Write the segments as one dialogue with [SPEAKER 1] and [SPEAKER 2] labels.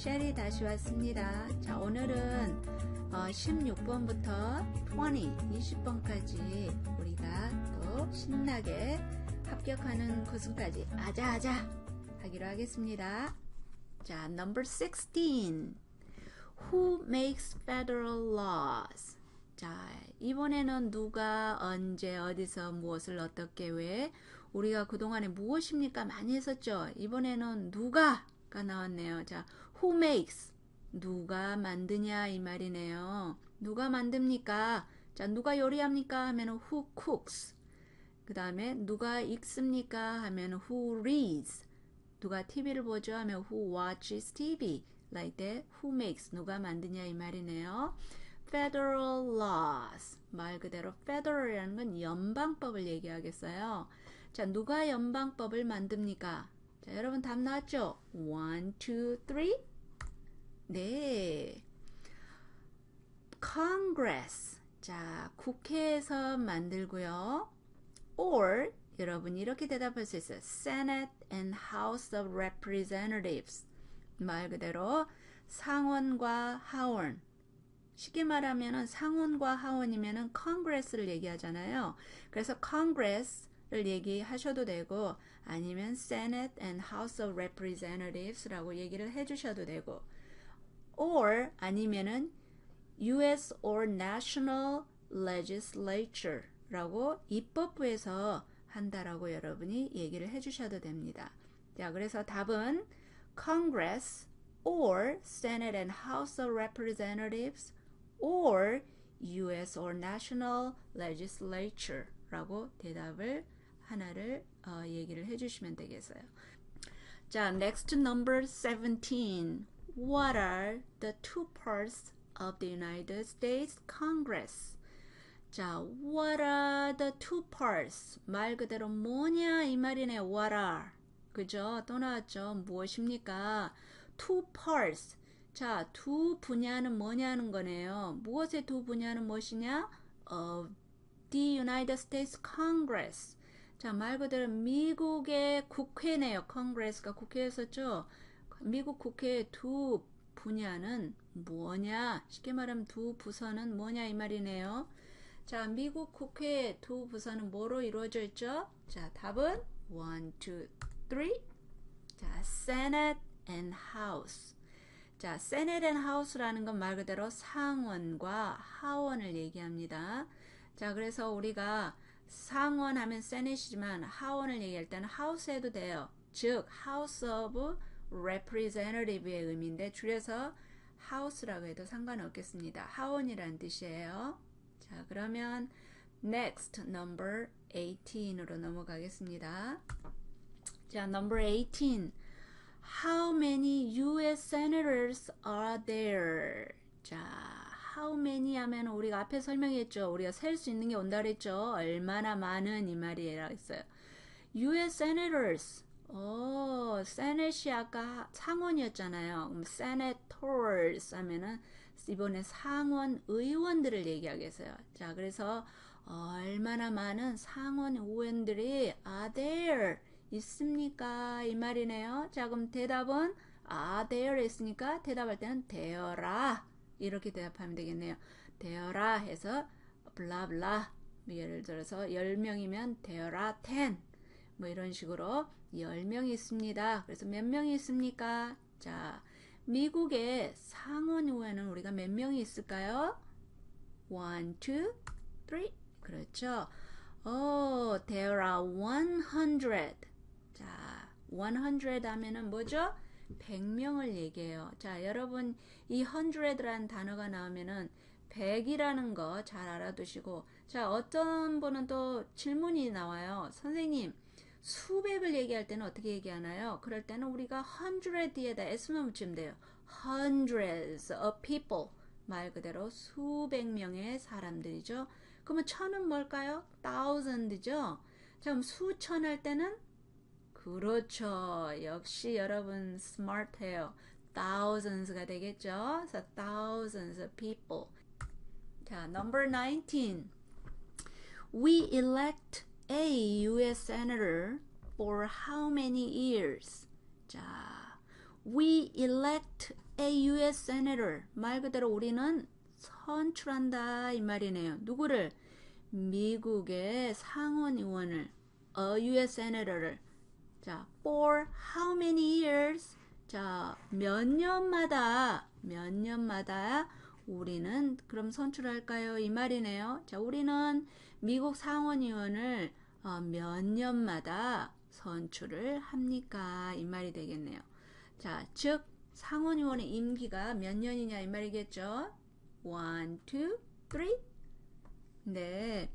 [SPEAKER 1] 쉘이 다시 왔습니다. 자, 오늘은 어, 16번부터 20, 20번까지 우리가 또 신나게 합격하는 구순까지 아자아자 하기로 하겠습니다. 자, number 16. Who makes federal laws? 자, 이번에는 누가 언제 어디서 무엇을 어떻게 왜 우리가 그동안에 무엇입니까 많이 했었죠. 이번에는 누가가 나왔네요. 자, who makes 누가 만드냐 이 말이네요. 누가 만듭니까? 자, 누가 요리합니까? 하면 who cooks. 그 다음에 누가 읽습니까? 하면 who reads. 누가 TV를 보죠? 하면 who watches TV. like that. who makes 누가 만드냐 이 말이네요. federal laws 말 그대로 federal이라는 건 연방법을 얘기하겠어요. 자, 누가 연방법을 만듭니까? 자, 여러분 답 나왔죠? 1, 2, 3. 네. Congress. 자, 국회에서 만들고요. or 여러분 이렇게 대답할 수 있어요. Senate and House of Representatives. 말 그대로 상원과 하원. 쉽게 말하면 상원과 하원이면은 Congress를 얘기하잖아요. 그래서 Congress를 얘기하셔도 되고 아니면 Senate and House of Representatives라고 얘기를 해주셔도 되고 or 아니면은 U.S. or National Legislature라고 입법부에서 한다라고 여러분이 얘기를 해주셔도 됩니다. 자, 그래서 답은 Congress or Senate and House of Representatives or U.S. or National Legislature라고 대답을 하나를 어, 얘기를 해주시면 되겠어요. 자, next number 17. What are the two parts of the United States Congress? 자, what are the two parts? 말 그대로 뭐냐 이 말이네. What are? 그죠? 또 나왔죠. 무엇입니까? Two parts. 자, 두 분야는 뭐냐는 거네요. 무엇의 두 분야는 무엇이냐? Of the United States Congress. 자, 말 그대로 미국의 국회네요. Congress가 국회였었죠. 미국 국회의 두 분야는 뭐냐? 쉽게 말하면 두 부서는 뭐냐 이 말이네요. 자, 미국 국회의 두 부서는 뭐로 이루어져 있죠? 자, 답은 1, 2, 3. 자, Senate and House. 자, Senate and House라는 건 말 그대로 상원과 하원을 얘기합니다. 자, 그래서 우리가 상원 하면 Senate이지만 하원을 얘기할 때는 House 해도 돼요. 즉, House of Representative의 의미인데 줄여서 House라고 해도 상관없겠습니다. 하원이라는 뜻이에요. 자, 그러면 next number 18으로 넘어가겠습니다. 자, number 18. How many US senators are there? 자, how many 하면 우리가 앞에 설명했죠. 우리가 셀 수 있는 게 온다 그랬죠. 얼마나 많은 이 말이라 했어요. US senators. 오, 세넷이 아까 상원이었잖아요. 그럼 senators 하면은 이번에 상원 의원들을 얘기하겠어요. 자, 그래서 얼마나 많은 상원 의원들이 are there 있습니까? 이 말이네요. 자, 그럼 대답은 are there 있으니까 대답할 때는 되어라 이렇게 대답하면 되겠네요. 되어라 해서 블라블라 예를 들어서 10명이면 되어라 10. 뭐 이런 식으로 10명이 있습니다. 그래서 몇 명이 있습니까? 자, 미국의 상원 의원은 우리가 몇 명이 있을까요? 1, 2, 3. 그렇죠. Oh, there are 100. 자, 100 하면은 뭐죠? 100명을 얘기해요. 자, 여러분 이 100라는 단어가 나오면은 100이라는 거 잘 알아두시고 자, 어떤 분은 또 질문이 나와요. 선생님, 수백을 얘기할 때는 어떻게 얘기하나요? 그럴 때는 우리가 100에다 S만 붙이면 돼요. hundreds of people. 말 그대로 수백 명의 사람들이죠. 그러면 천은 뭘까요? thousand죠. 자, 그럼 수천 할 때는 그렇죠. 역시 여러분 스마트해요. thousands가 되겠죠. 그래서 thousands of people. 자, number 19. We elect a U.S. senator for how many years? 자, we elect a U.S. senator 말 그대로 우리는 선출한다 이 말이네요. 누구를? 미국의 상원 의원을 a U.S. senator를 자 for how many years 자 몇 년마다 몇 년마다 우리는 그럼 선출할까요? 이 말이네요. 자 우리는 미국 상원 의원을 어, 몇 년마다 선출을 합니까? 이 말이 되겠네요. 자, 즉 상원 의원의 임기가 몇 년이냐 이 말이겠죠? 1, 2, 3. 네.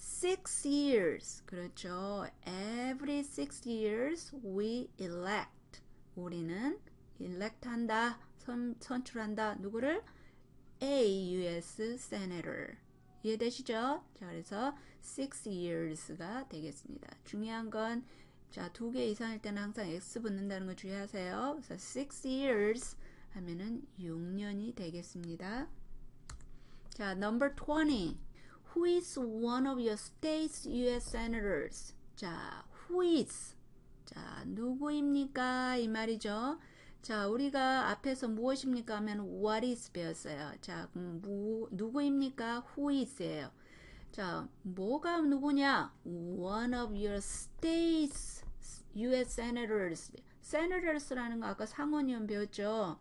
[SPEAKER 1] six years. 그렇죠. Every six years we elect. 우리는 elect 한다. 선, 선출한다. 누구를? A U.S. Senator. 이해되시죠? 자, 그래서 six years가 되겠습니다. 중요한 건 자, 두 개 이상일 때는 항상 x 붙는다는 거 주의하세요. 그래서 six years 하면은 6년이 되겠습니다. 자, number 20. Who is one of your state's U.S. senators? 자, who is? 자, 누구입니까? 이 말이죠. 자, 우리가 앞에서 무엇입니까 하면 what is 배웠어요. 자, 무, 누구입니까? who is예요. 자, 뭐가 누구냐? One of your states U.S. senators. senators라는 거 아까 상원의원 배웠죠.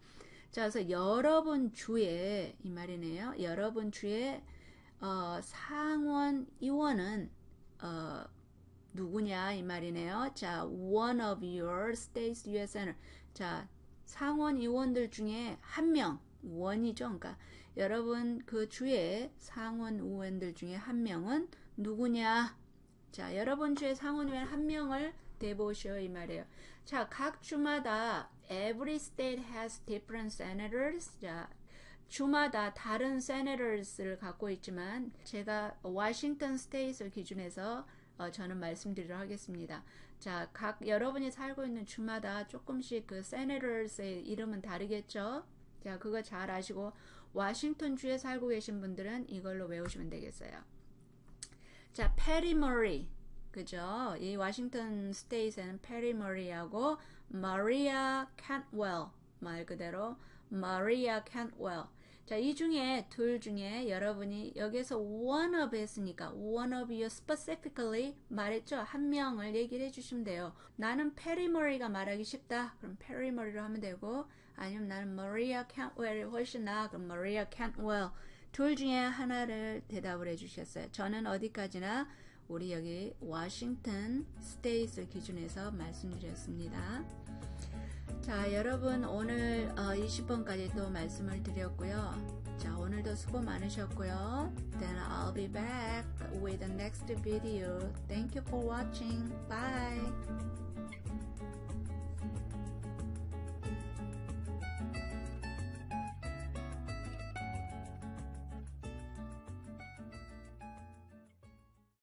[SPEAKER 1] 자, 그래서 여러분 주에 이 말이네요. 여러분 주에 어, 상원 의원은 어, 누구냐 이 말이네요. 자, one of your states U.S. senator. 자, 상원 의원들 중에 한 명, 원이죠. 그러니까 여러분 그 주에 상원 의원들 중에 한 명은 누구냐? 자, 여러분 주에 상원 의원 한 명을 대보시오 이 말이에요. 자, 각 주마다 every state has different senators. 자, 주마다 다른 senators를 갖고 있지만 제가 워싱턴 스테이트를 기준해서 어, 저는 말씀드리도록 하겠습니다. 자, 각 여러분이 살고 있는 주마다 조금씩 그 senators의 이름은 다르겠죠? 자, 그거 잘 아시고 워싱턴 주에 살고 계신 분들은 이걸로 외우시면 되겠어요. 자, 페리 머리. 그죠? 이 워싱턴 스테이트에는 페리 머리하고 마리아 캔웰 말 그대로 마리아 캔웰 자, 이 중에 둘 중에 여러분이 여기서 one of 했으니까 one of you specifically 말했죠. 한 명을 얘기를 해주시면 돼요. 나는 페리 머리가 말하기 쉽다. 그럼 페리 머리로 하면 되고 아니면 나는 마리아 캔웰이 훨씬 나아. 그럼 마리아 캔웰 둘 중에 하나를 대답을 해주셨어요. 저는 어디까지나 우리 여기 워싱턴 스테이트를 기준해서 말씀드렸습니다. 자, 여러분 오늘 어, 20번까지 또 말씀을 드렸고요. 자, 오늘도 수고 많으셨고요. Then I'll be back with the next video. Thank you for watching. Bye.